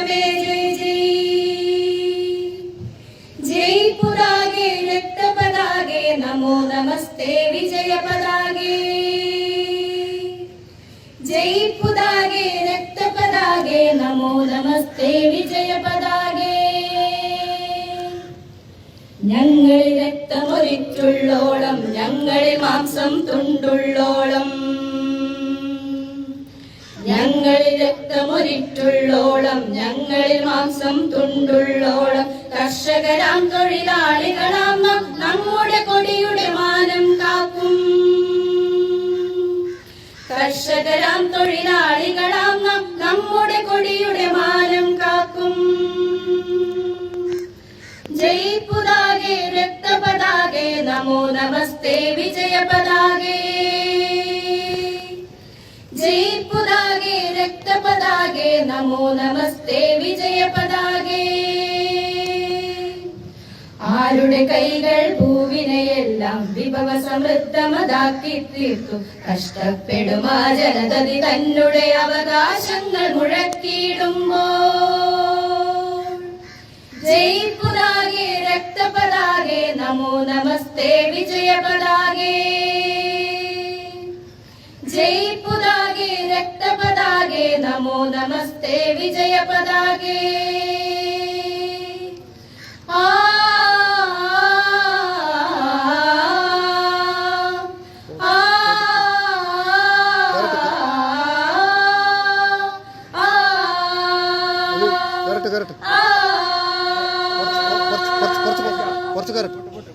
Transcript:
ശരണമേ ജയ ജയ്. പുരാഗേ രക്തപതാകേ നമോ നമസ്തേ വിജയപതാകേ ജയ് പുതാകേ രക്തപതാകേ നമോ നമസ്തേ വിജയപതാകേ ഞങ്ങൾ രക്തമൊരിച്ചുള്ളോളം ഞങ്ങളിൽ മാംസം തുണ്ടുള്ളോളം. ഞങ്ങളിൽ രക്തമൊരിറ്റുള്ളോളം ഞങ്ങളിൽ മാംസം തുണ്ടുള്ളോളം കർഷകരാം തൊഴിലാളികളാം നമ്മുടെ കൊടിയുടെ മാനം കാക്കും. കർഷകരാം തൊഴിലാളികളാം നമ്മുടെ കൊടിയുടെ മാനം കാക്കും. ജയ് രക്തപതാകെ നമോ നമസ്തേ വിജയ പതാകേ पदागे नमो नमस्ते विजय पदागे ആരുടെ കൈകൾ ഭൂവിനെയെല്ലാം വിഭവ സമൃദ്ധമതാക്കി തീർത്തു കഷ്ടപ്പെടും ആ ജനതതി തന്നെ അവകാശങ്ങൾ മുഴക്കിയിടുമ്പോൾ ജയ് പുതാകെ രക്തപതാകെ നമോ നമസ്തേ വിജയ പതാകെ నమో నమస్తే విజయ పదాగే కరెక్ట్ కరెక్ట్ కరెక్ట్